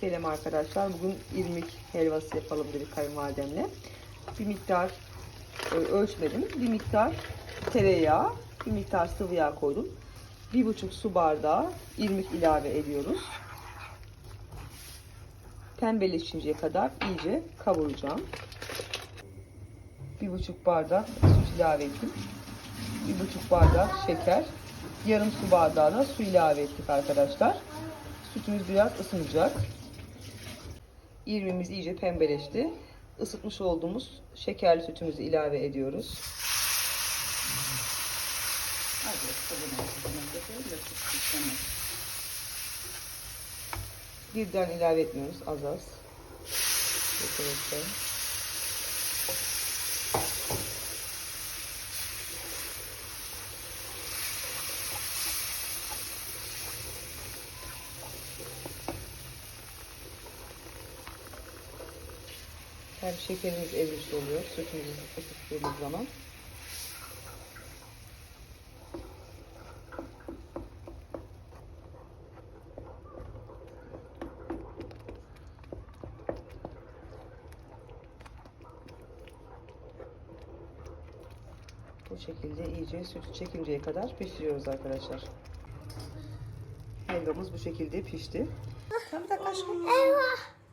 Selam arkadaşlar. Bugün irmik helvası yapalım dedik kayınvalidemle. Bir miktar ölçmedim. Bir miktar tereyağı, bir miktar sıvı yağ koydum. Bir buçuk su bardağı irmik ilave ediyoruz. Pembeleşinceye kadar iyice kavuracağım. Bir buçuk bardak süt ilave ettim. Bir buçuk bardak şeker. Yarım su bardağı da su ilave ettik arkadaşlar. Sütümüz biraz ısınacak. İrmimiz iyice pembeleşti. Isıtmış olduğumuz şekerli sütümüzü ilave ediyoruz. Birden ilave etmiyoruz az az. Yeterli. Hem şekerimiz erimiş oluyor sütümüzü ısıttığımız zaman. Bu şekilde iyice sütü çekinceye kadar pişiriyoruz arkadaşlar. Helvamız bu şekilde pişti. Bir dakika aşkım. Eyvah.